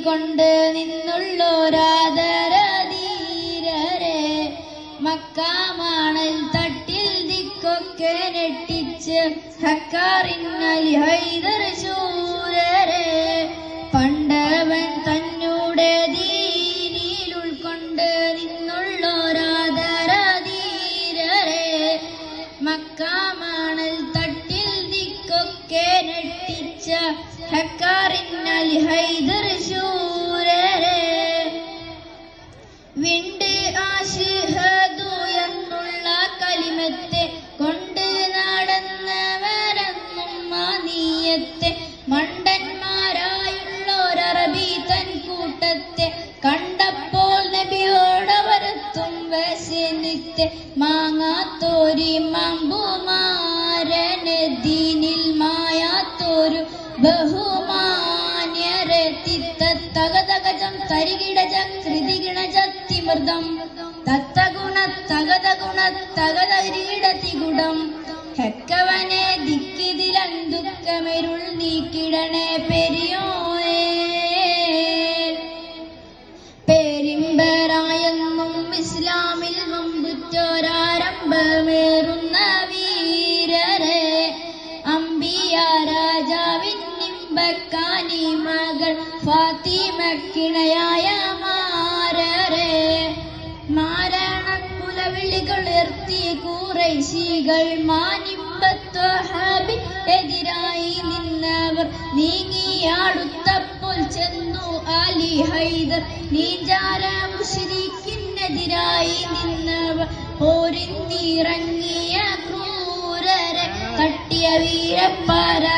ഉൾക്കൊണ്ട് നിന്നുള്ളോരാദരധീരരെ മക്കാമാണൽ തട്ടിൽ ദിക്കൊക്കെ നെട്ടിച്ച് ഹക്കാറിന്നലി ഹൈദർ ശൂരരെ പണ്ടവൻ തന്നൂടെ ദീനിൽ ഉൾക്കൊണ്ട് നിന്നുള്ളോരാദരധീരരെ മക്കാമാണൽ തട്ടിൽ ദിക്കൊക്കെ നെട്ടിച്ച ഹക്കാറിന്നൽ കലിമത്തെ നടന്നവരെന്നും തൻ കൂട്ടത്തെ കണ്ടപ്പോൾ മാങ്ങാത്തോരി മമ്പുമാരന് ദീനിൽ മായാത്തോരു ബഹുമാന്യരെ തിത്ത തരികിടജ കൃതികിണജ തിമൃതം. തത്തഗുണ തകതഗുണ തകതരികിടതിഗുണം ഹെക്കവനെ ദിക്കിതിലന്തുക്കമെരുൾ നീക്കിടണേ പെരിയോയെ. പേരിമ്പരായെന്നും ഇസ്ലാമിൽ മുമ്പുറ്റോരാരംഭമേറുന്ന വീരരെ രാജാവിന്നിമ്പക്കാനി മകൾ ഫാത്തിമക്കിണയായ മാരരെ മാരണക്കുലവിളികൾ ഉയർത്തി കൂറൈശികൾ മാനിപ്പത്വഹാബി എതിരായി നിന്നവർ. നീങ്ങിയാടുത്തപ്പോൾ ചെന്നു അലി ഹൈദർ. നീജാര മുഷിരിക്കിനെതിരായി നിന്നവർ. പോരിന്നിറങ്ങിയ ക്രൂരരെ തട്ടിയ വീരപരാക്രമശീലരെ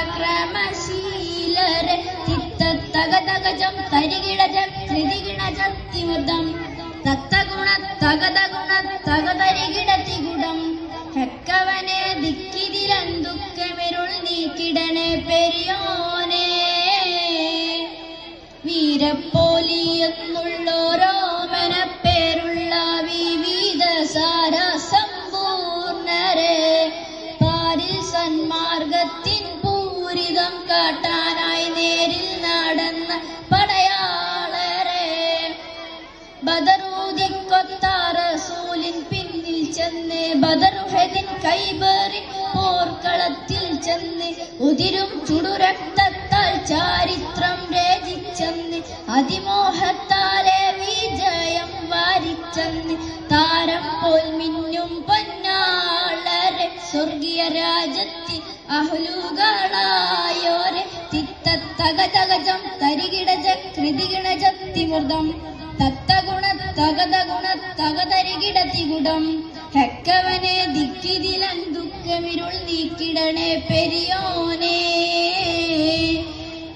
തിത്തത്തകതകജം തരികിടജ കൃതികിണജത്തിമൃതം തത്തഗുണ തകതഗുണ തകതരികിടതിഗുണം ഹെക്കവനെ ദിക്കിതിലന്തുക്കമെരുൾ നീക്കിടണേ പെരിയോനേ. വീരപ്പോലി എന്നുള്ളോരോമന പേരുള്ള വിവിധ സാര സമ്പൂർണരെ പാരിൽ സന്മാർഗത്തിൻ പൂരിതം കാട്ടാനായി ബദറൂതിക്കൊത്ത റസൂലിൻ പിന്നിൽ ചെന്ന് ബദറുഹദിൻ കൈബറിൻ പോർക്കളത്തിൽ ചെന്ന് ഉതിരും ചുടുരക്തത്താൽ ചാരിത്രം രചിച്ചെന്ന് അതിമോഹത്താലെ വിജയം വാരിച്ചെന്ന് താരം പോൽ മിന്നും പൊന്നാളരെ സ്വർഗീയ രാജത്തിൽ അഹ്ലുകളായോരെ തിത്തത്തകതകജം തരികിടജ കൃതികിണജത്തിമൃതം തത്തഗുണ തകതഗുണ തകതരികിടത്തികുടം ഹെക്കവനെ ദിക്കിതിലൻ ദുഃഖമിരുൾ നീക്കിടണേ പെരിയോനെ.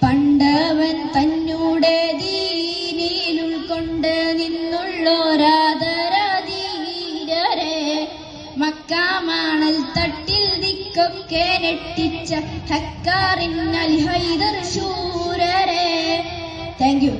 പണ്ടവൻ തന്നൂടെ ദീനിൽ ഉൾക്കൊണ്ട് മക്കാമാണൽ തട്ടിൽ ദിക്കൊക്കെ നെട്ടിച്ച ഹക്കാറിൻ ഹൈദർ ശൂരരെ. Thank you.